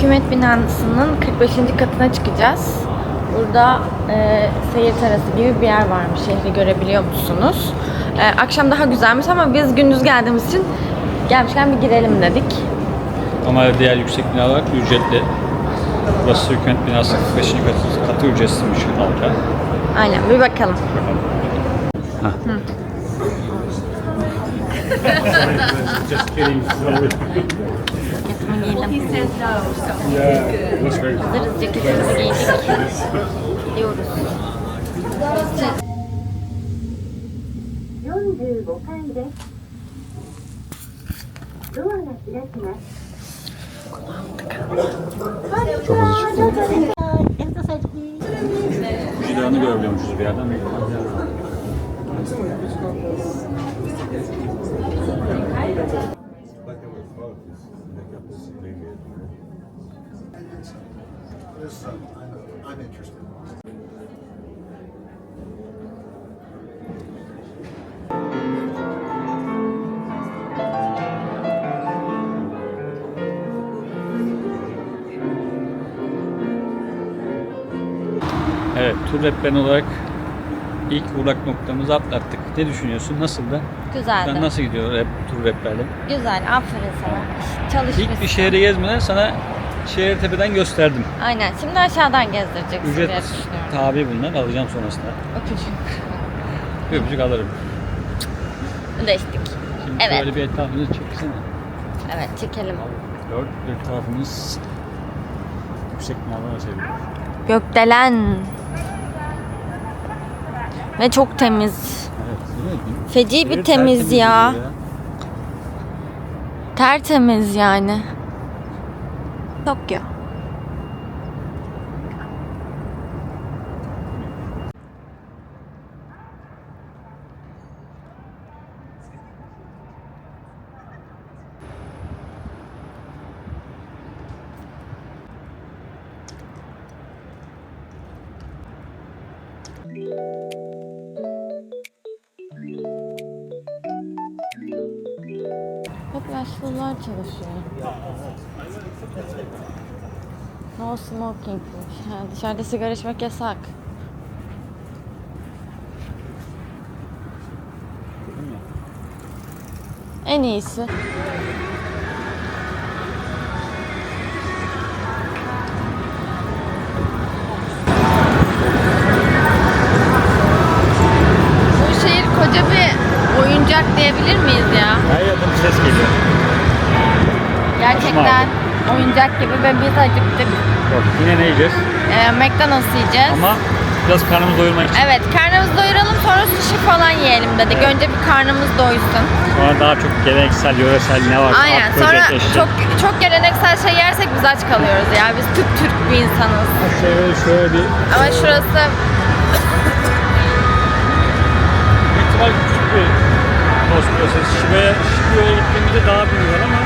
hükümet binasının 45. katına çıkacağız. Burada e, seyir terası gibi bir yer varmış. Şehri görebiliyor musunuz? E, akşam daha güzelmiş ama biz gündüz geldiğimiz için gelmişken bir girelim dedik. Ama diğer yüksek binalar ücretli. Burası hükümet binası 45. katı, katı ücretsizmiş halka. Aynen bir bakalım. Just kidding yeah, looks very Hazırız ceketimizi giydik. Gidiyoruz. 45階です。ドアが開きます。 Çok hızlı çıktı. Fuji Dağı'nı görebiliyormuşuz bir yerden. Evet, tur rehberi olarak ilk uğrak noktamızı atlattık. Ne düşünüyorsun? Nasıldı? Güzeldi. Ben nasıl gidiyor rap, tur rehberliği? Güzel. Aferin sana. Çalışmışsın. İlk bir şehri gezmeden sana şehir tepeden gösterdim. Aynen. Şimdi aşağıdan gezdireceksin Ücret diye düşünüyorum. tabi bunlar. Alacağım sonrasında. Öpücük. Bir öpücük alırım. Ödeştik. Şimdi Evet. şöyle bir etrafını çeksene. Evet çekelim. Dört etrafımız yüksek binalarla çevrili. Gökdelen. Ve çok temiz. Feci bir temiz ya. Tertemiz yani. Tokyo. Çalışıyor. No smoking. Dışarıda sigara içmek yasak. En iyisi. Gerçekten oyuncak gibi ve biz acıktık. Yok, yine ne yiyeceğiz? Ee, McDonald's yiyeceğiz. Ama biraz karnımızı doyurmak için. Evet karnımızı doyuralım sonra sushi falan yiyelim dedik. Önce bir karnımız doysun. Sonra daha çok geleneksel, yöresel ne var? Aynen sonra çok çok geleneksel şey yersek biz aç kalıyoruz ya. Biz Türk Türk bir insanız. Şöyle, şöyle bir Ama şurası ihtimal küçük bir tost piyasası. Şive'ye, Şive'ye gittiğimizde daha büyük ama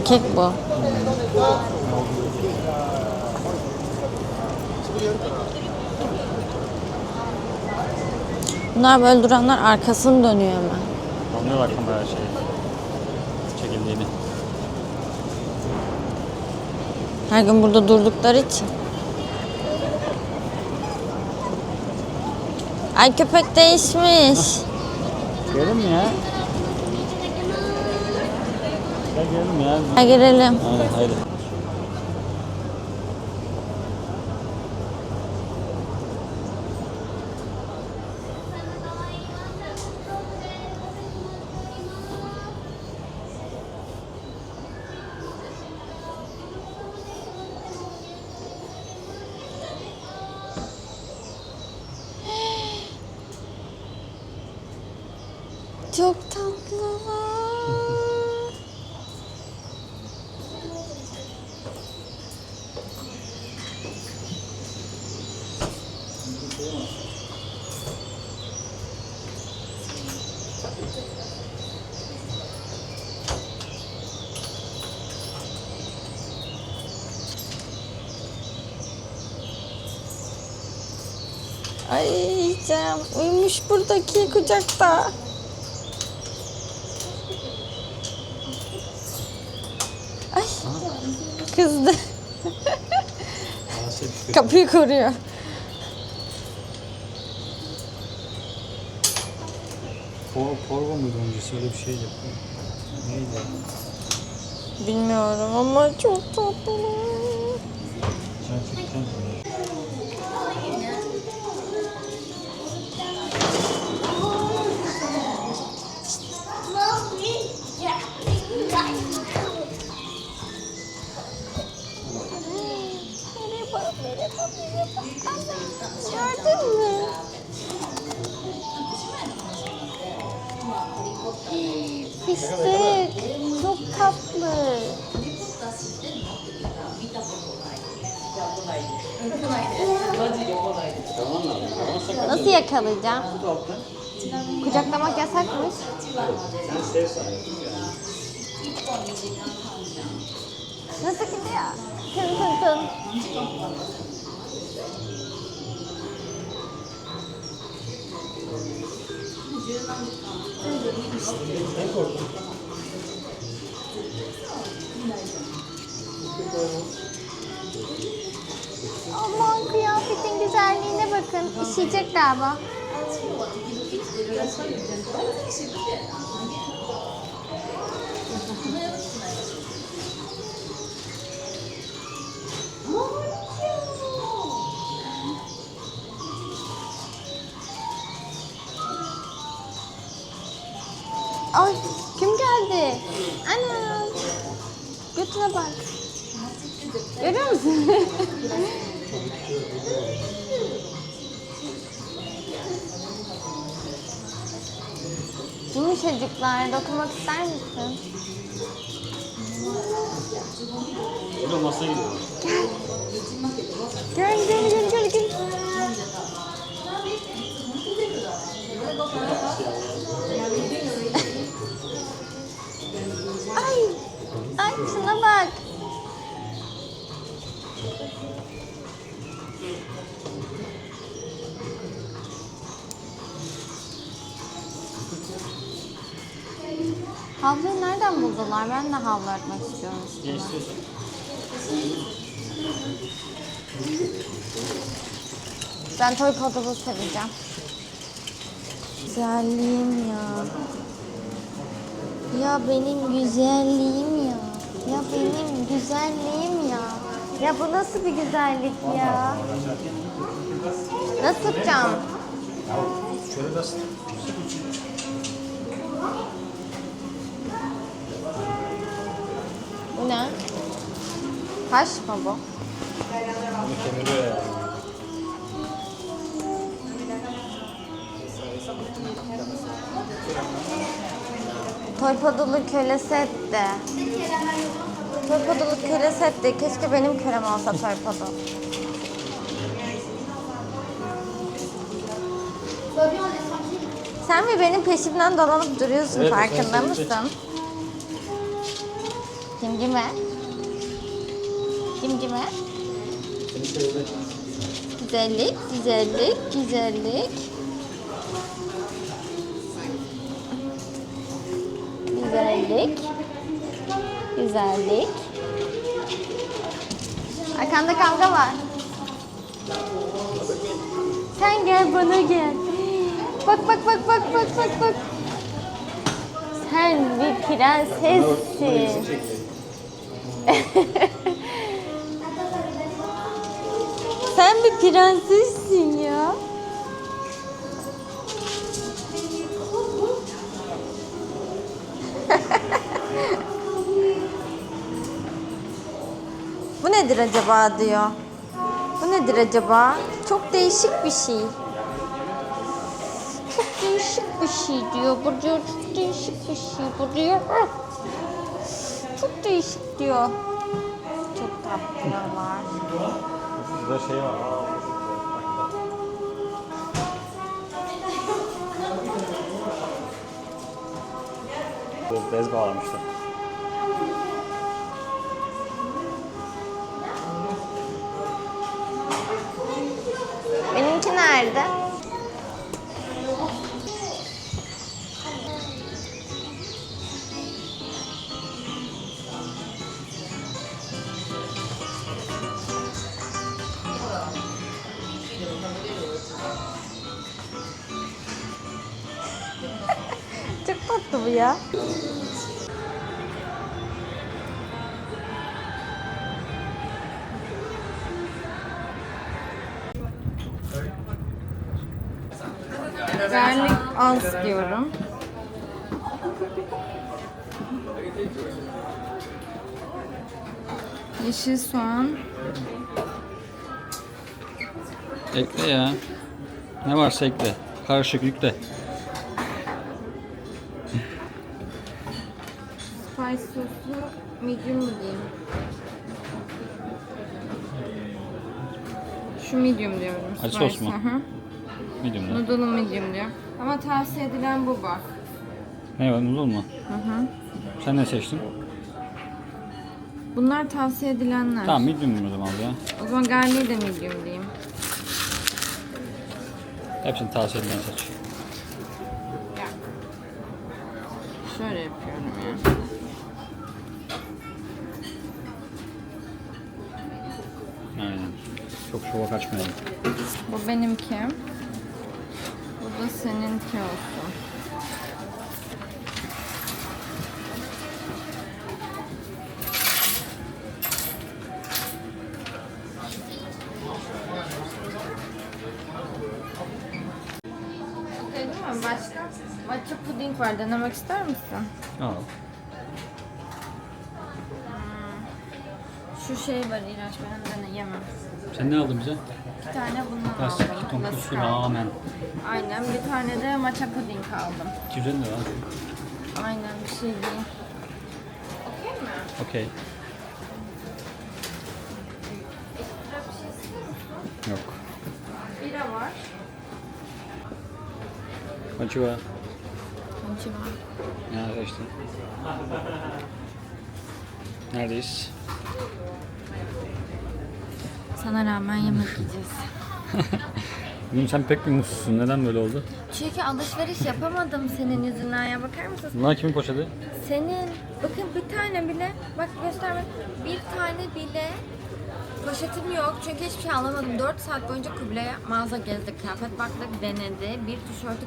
erkek bu. Bunlar böyle duranlar arkasını dönüyor hemen. anlıyorlar kamera şeyi. Çekildiğini. Her gün burada durdukları için. Ay köpek değişmiş. Girelim mi ya? Girelim ya. Hadi girelim. Aynen haydi. Çok tatlılar. Ay yiyeceğim. Uyumuş buradaki kucakta. Ay kızdı. Kapıyı koruyor. Por, porvo muydu öncesi öyle bir şey yapıyor. Neydi? Bilmiyorum ama çok tatlı. Fıstık, çok tatlı. Nasıl yakalayacağım? Kucaklamak yasakmış. Nasıl gidiyor? Tın tın tın. Aman kıyafetin güzelliğine bakın. İşeyecek galiba. Yumuşacıklar. Dokunmak ister misin? Bu da masaya gidiyor. Gel gel Ben de havlu istiyorum Ne üstüne. Ben toy podulu seveceğim. Güzelliğim ya. Ya benim güzelliğim ya. Ya benim güzelliğim ya. Ya bu nasıl bir güzellik ya? Nasıl tutacağım? Şöyle bas. Ne? Taş mı bu? Bunu kemiriyor yani. Toy podulu köle setti. Toy podulu köle setti. Keşke benim kölem olsa toy podulu. Sen mi benim peşimden dolanıp duruyorsun Evet, farkında sen mısın? Cimcime. Cimcime. Güzellik, güzellik, güzellik. Güzellik. Güzellik. Arkanda kavga var. Sen gel bana gel. Bak bak bak bak bak bak bak. Sen bir prensessin. Sen bir prensessin ya. Bu nedir acaba diyor. Bu nedir acaba? Çok değişik bir şey. Çok değişik bir şey diyor. Bu diyor çok değişik bir şey. Bu diyor. Değişik diyor. Çok tatlılar. Burada şey var. Bez bağlamışlar. Benimki nerede? Ya. Garlic az diyorum. Yeşil soğan. Ekle ya. Ne varsa ekle. Karışık yükle. Spice soslu medium mu diyeyim? Şu medium diyorum. Acı sos mu? hı. Medium'da. Noodle'ı medium diyor. Ama tavsiye edilen bu bak. Ne var noodle mu? Hı hı. Sen ne seçtin? Bunlar tavsiye edilenler. Tamam medium o zaman ya. O zaman garlic de medium diyeyim. Hepsini tavsiye edilen seç. Şova kaçmayalım. Bu benimki. Bu da seninki olsun. Okey değil mi? Başka matcha puding var. Denemek ister misin? Al. Şu şey var iğrenç ben deneyemem. Sen ne aldın bize? İki tane bundan Plastik aldım. tompul Klasik su aldım. ramen. Aynen bir tane de matcha puding aldım. 250 lira. Aynen bir şey değil. Okey mi? Okey. Ekstra bir şey istiyor musun? Yok. Bira var. Konnichiwa. Konnichiwa. Ne seçtin? Neredeyiz? Sana rağmen yemek yiyeceğiz. Bugün sen pek bir mutsuzsun. Neden böyle oldu? Çünkü alışveriş yapamadım senin yüzünden ya bakar mısın? Bunlar kimin poşeti? Senin bakın bir tane bile bak gösterme bir tane bile poşetim yok çünkü hiçbir şey alamadım. 4 saat boyunca Kubilay'a mağaza gezdik, kıyafet baktık, denedi. Bir tişörtü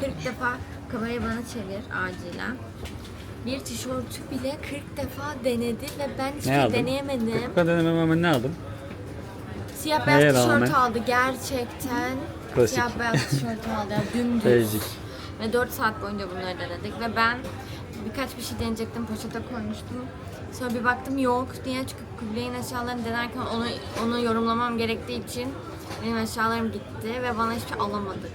40, 40 defa kamerayı bana çevir acilen. Bir tişörtü bile 40 defa denedi ve ben hiçbir şey aldın? deneyemedim. Bu kadar denememe rağmen ne aldın? Siyah beyaz Neye tişört rağmen? aldı gerçekten. Klasik. Siyah beyaz tişört aldı ya dümdüz. Basic. Ve 4 saat boyunca bunları denedik ve ben birkaç bir şey deneyecektim poşete koymuştum. Sonra bir baktım yok diye çünkü Kubilay'ın eşyalarını denerken onu onu yorumlamam gerektiği için benim eşyalarım gitti ve bana hiçbir şey alamadık.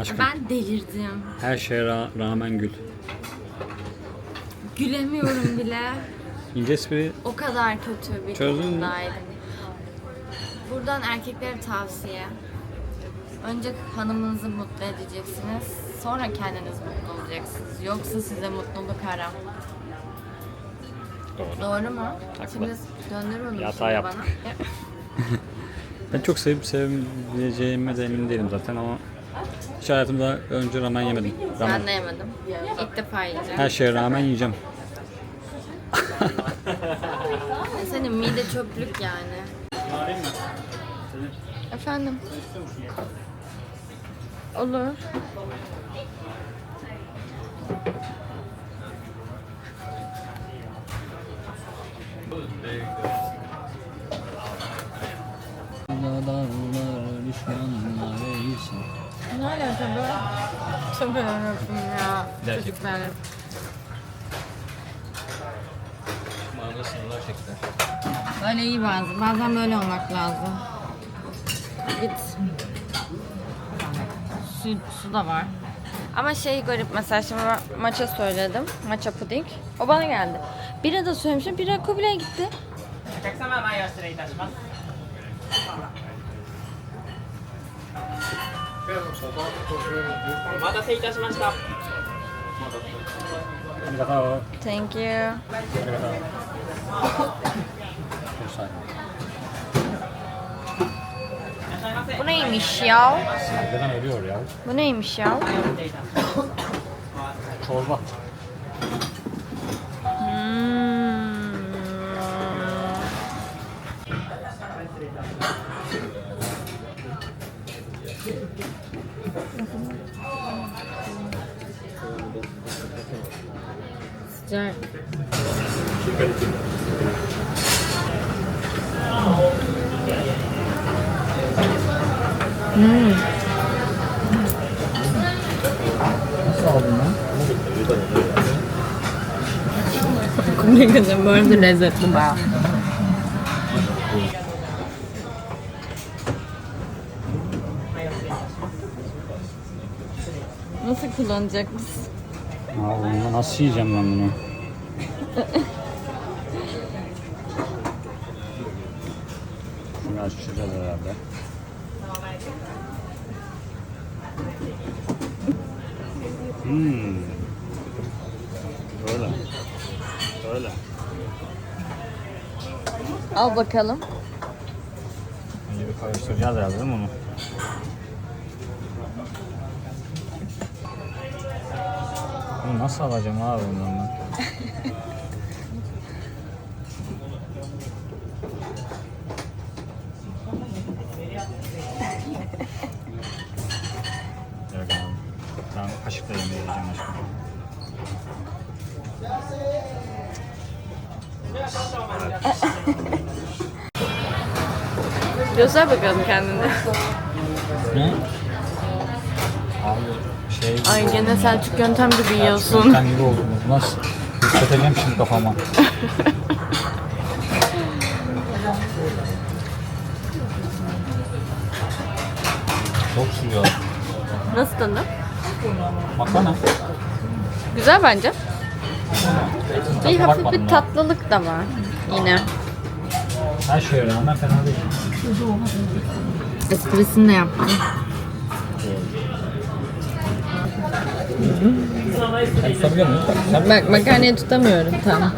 Aşkım. Ben delirdim. Her şeye ra- rağmen gül. Gülemiyorum bile. İnce espri O kadar kötü bir Çözdün mü? durumdaydım. Buradan erkeklere tavsiye. Önce hanımınızı mutlu edeceksiniz. Sonra kendiniz mutlu olacaksınız. Yoksa size mutluluk haram. Doğru. Doğru mu? Haklı. Şimdi döndür onu şimdi yaptık. bana. Ben çok sevip sevebileceğime de emin değilim zaten ama hiç hayatımda önce ramen yemedim. Ramen. Ben de yemedim. İlk defa yiyeceğim. Her şeye rağmen yiyeceğim. Senin mide çöplük yani. Efendim? Olur. Ne alaka be? Çok öğrendim ya. Gerçekten. Çocuklar. Mağaza sınırlar Böyle iyi bazen. Bazen böyle olmak lazım. Git. Su, su da var. Ama şey garip mesela şimdi maça söyledim. Maça puding. O bana geldi. Bira da söylemişim. Bira Kubilay'a gitti. お客 Bu neymiş ya? Saygıdan ölüyor ya. Bu neymiş ya? Çorba. Hmm. Sıcak. Ne kadar bu arada lezzetli bayağı. Nasıl kullanacak mısın? Aa, bunu nasıl yiyeceğim ben bunu? Bakalım. Önce bir karıştıracağız herhalde değil mi onu? Bunu nasıl alacağım abi bundan ben? Tamam kaşıkla yemeği yiyeceğim aşkım. Göster bakalım kendini. Ne? Abi şey... Ay gene Selçuk yöntem gibi yiyorsun. Sen gibi oldum. Nasıl? Hissedeceğim şimdi kafama. Çok sıcak. Nasıl tadı? Makarna. Güzel bence. Bir hafif bir tatlılık da var yine. Her şeye rağmen fena değil. Esprisini de yaptım. Bak makarnayı tutamıyorum tam.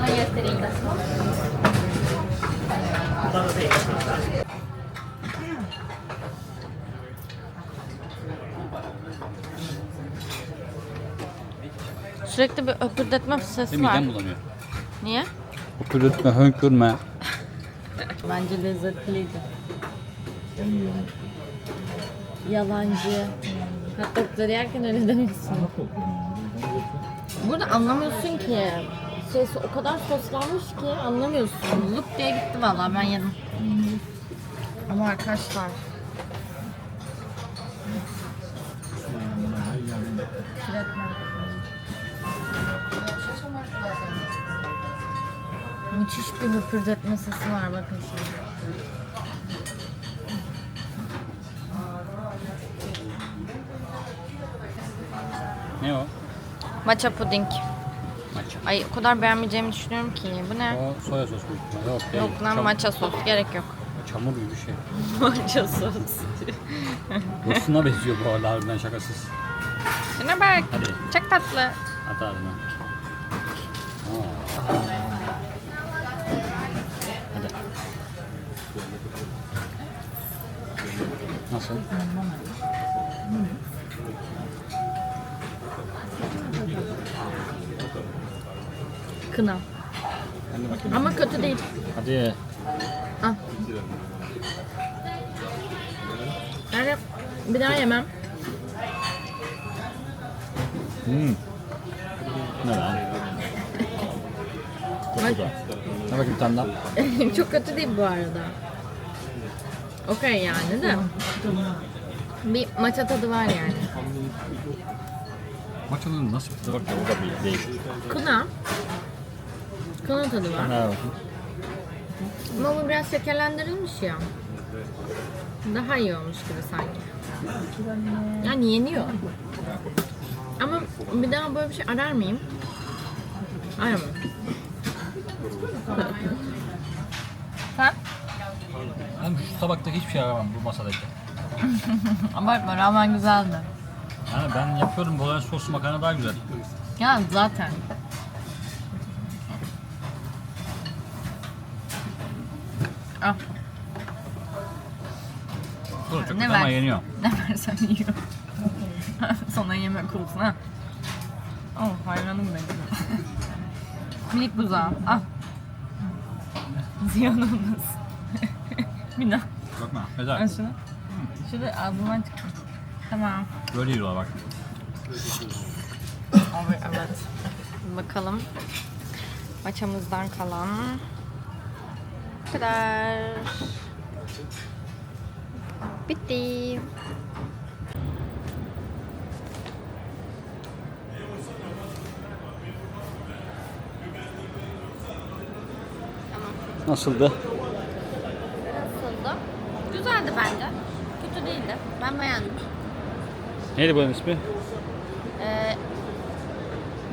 Sürekli bir öpürdetme sesi var. bulanıyor. Niye? Öpürtme, hönkürme. Bence lezzetliydi. Yalancı. Hatta kutları yerken öyle demiyorsun. Burada anlamıyorsun ki. Şeysi o kadar soslanmış ki anlamıyorsun. Lup diye gitti vallahi ben yedim. Ama arkadaşlar. Müthiş bir hıpırdatma sesi var bakın şimdi. Ne o? Matcha puding. Matcha. Ay o kadar beğenmeyeceğimi düşünüyorum ki. Bu ne? O soya sosu. Yok değil. Yok lan Çam- matcha sos. Gerek yok. Çamur gibi bir şey. matcha sos. Dostuna benziyor bu arada harbiden şakasız. Şuna bak. Hadi. Çok tatlı. At ağzına. Aa. Hadi. Nasıl? Kına. Ama kötü değil. Hadi. Al. Yani bir daha yemem. Hmm. Ne lan? Çok Ay. güzel. Ne bakayım bir tane daha. Çok kötü değil bu arada. Okey yani de. Bir matcha tadı var yani. Maçanın nasıl bir tadı var ki? O da bir değişik. Kına. Kına tadı var. Ne bakayım? Ama bu biraz şekerlendirilmiş ya. Daha iyi olmuş gibi sanki. Yani yeniyor. Ama bir daha böyle bir şey arar mıyım? Aramam. Sen? Ben şu tabaktaki hiçbir şey aramam bu masadaki. Abartma ramen güzeldi. Yani ben yapıyorum bolognese soslu makarna daha güzel. Ya zaten. Dur çok Ne ama ver? yeniyor. ne versem yiyor. Sana yemek olsun ha. Oh hayranım benim. Minik buzağı. Ah. Ziyan olmasın. Bir daha. Bakma. Al Güzel. şunu. Şurada ağzından çıktı. Tamam. Böyle yiyorlar bak. Evet. Bakalım. Maçamızdan kalan. Bu kadar. Bitti. Nasıldı? Nasıldı? Güzeldi bence. Kötü değildi. Ben beğendim. Neydi bunun ismi? Ee,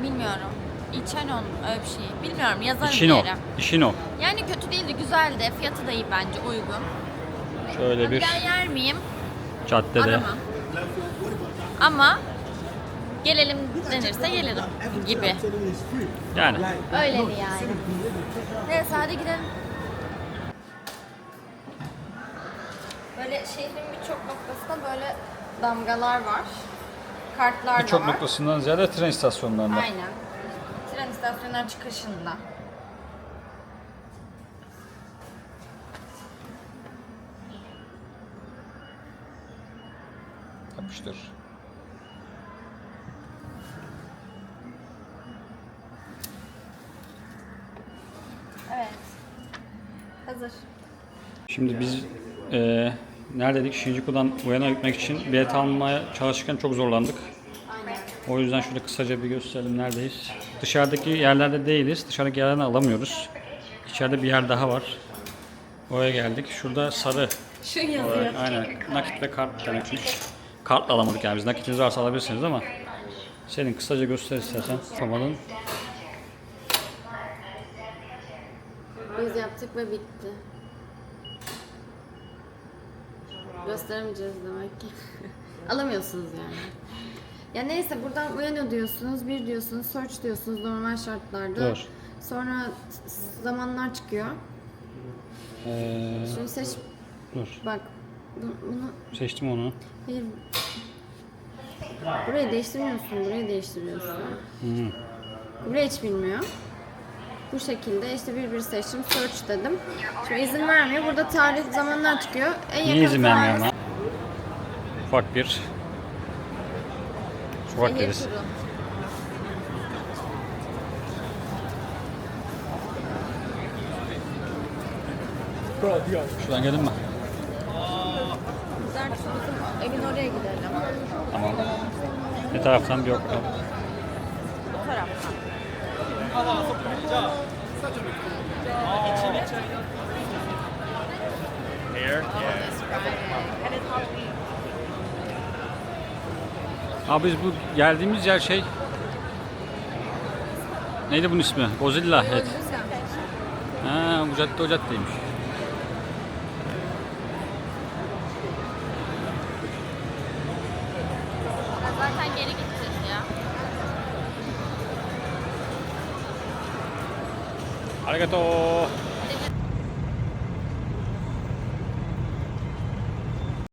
bilmiyorum. İçenon öyle bir şey. Bilmiyorum yazarım Işino. bir yere. Işino. Yani kötü değildi, güzeldi. Fiyatı da iyi bence, uygun. Şöyle bir Ben yer miyim? caddede. Aramam. Ama gelelim denirse gelirim gibi. Yani. Öyleli yani. Neyse hadi gidelim. Böyle şehrin birçok noktasında böyle damgalar var. Kartlar da Birçok var. noktasından ziyade tren istasyonlarında. Aynen. Tren istasyonundan çıkışında. Yapıştır. Evet. Hazır. Şimdi biz eee neredeydik? Shinjuku'dan Uyan'a gitmek için bilet almaya çalışırken çok zorlandık. Aynen. O yüzden şöyle kısaca bir gösterelim neredeyiz. Dışarıdaki yerlerde değiliz. Dışarıdaki yerlerden alamıyoruz. İçeride bir yer daha var. Oraya geldik. Şurada sarı. Şu yazıyor. Aynen. Nakit ve kart denetmiş. Kartla alamadık yani biz. Nakitiniz varsa alabilirsiniz ama senin kısaca göster istersen. Famanın Biz yaptık ve bitti. Gösteremeyeceğiz demek ki. Alamıyorsunuz yani. Ya neyse buradan uyanıyor diyorsunuz, bir diyorsunuz, search diyorsunuz normal şartlarda. Dur. Sonra zamanlar çıkıyor. eee Şunu seç, dur. bak bu- bunu, Seçtim onu. hayır. Burayı değiştirmiyorsun, burayı değiştiriyorsun. Hı. Burayı hiç bilmiyor. Bu şekilde işte bir bir seçtim, search dedim. Şimdi izin vermiyor. Burada tarih, zamanlar çıkıyor. En Niye yakın izin vermiyor tarih- ama? Ufak bir deriz. turu. Şuradan gelin mi? Güzel bizim evin oraya gidelim. Tamam. Ne taraftan bir yok. Bu taraftan. Abi biz bu geldiğimiz yer şey Neydi bunun ismi? Godzilla Head. Ha, bu cadde o caddeymiş. Zaten geri gideceğiz ya. Arigato.